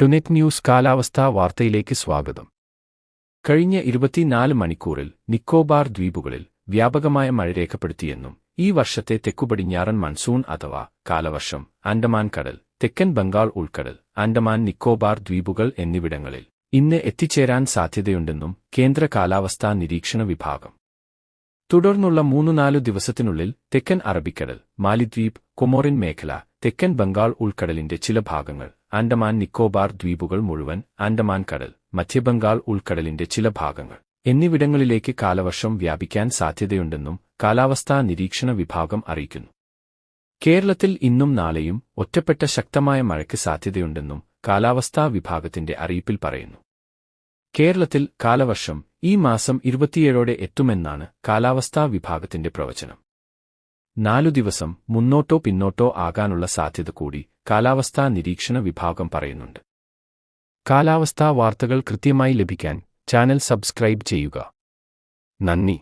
ടുനെറ്റ് news കാലാവസ്ഥാ വാർത്തയിലേക്ക് സ്വാഗതം. കഴിഞ്ഞ ഇരുപത്തിനാല് മണിക്കൂറിൽ നിക്കോബാർ ദ്വീപുകളിൽ വ്യാപകമായ മഴ രേഖപ്പെടുത്തിയെന്നും ഈ വർഷത്തെ തെക്കുപടിഞ്ഞാറൻ മൺസൂൺ അഥവാ കാലവർഷം ആൻഡമാൻ കടൽ തെക്കൻ ബംഗാൾ ഉൾക്കടൽ ആൻഡമാൻ നിക്കോബാർ ദ്വീപുകൾ എന്നിവിടങ്ങളിൽ ഇന്ന് എത്തിച്ചേരാൻ സാധ്യതയുണ്ടെന്നും കേന്ദ്ര കാലാവസ്ഥാ നിരീക്ഷണ വിഭാഗം. തുടർന്നുള്ള മൂന്നു നാലു ദിവസത്തിനുള്ളിൽ തെക്കൻ അറബിക്കടൽ മാലിദ്വീപ് കൊമോറിൻ മേഖല തെക്കൻ ബംഗാൾ ഉൾക്കടലിന്റെ ചില ഭാഗങ്ങൾ ആൻഡമാൻ നിക്കോബാർ ദ്വീപുകൾ മുഴുവൻ ആൻഡമാൻ കടൽ മധ്യബംഗാൾ ഉൾക്കടലിന്റെ ചില ഭാഗങ്ങൾ എന്നിവിടങ്ങളിലേക്ക് കാലവർഷം വ്യാപിക്കാൻ സാധ്യതയുണ്ടെന്നും കാലാവസ്ഥാ നിരീക്ഷണ വിഭാഗം അറിയിക്കുന്നു. കേരളത്തിൽ ഇന്നും നാളെയും ഒറ്റപ്പെട്ട ശക്തമായ മഴയ്ക്ക് സാധ്യതയുണ്ടെന്നും കാലാവസ്ഥാ വിഭാഗത്തിന്റെ അറിയിപ്പിൽ പറയുന്നു. കേരളത്തിൽ കാലവർഷം ഈ മാസം ഇരുപത്തിയേഴോടെ എത്തുമെന്നാണ് കാലാവസ്ഥാ വിഭാഗത്തിന്റെ പ്രവചനം. നാലു ദിവസം മുന്നോട്ടോ പിന്നോട്ടോ ആകാനുള്ള സാധ്യത കൂടി കാലാവസ്ഥാ നിരീക്ഷണ വിഭാഗം പറയുന്നുണ്ട്. കാലാവസ്ഥാ വാർത്തകൾ കൃത്യമായി ലഭിക്കാൻ ചാനൽ സബ്സ്ക്രൈബ് ചെയ്യുക. നന്ദി.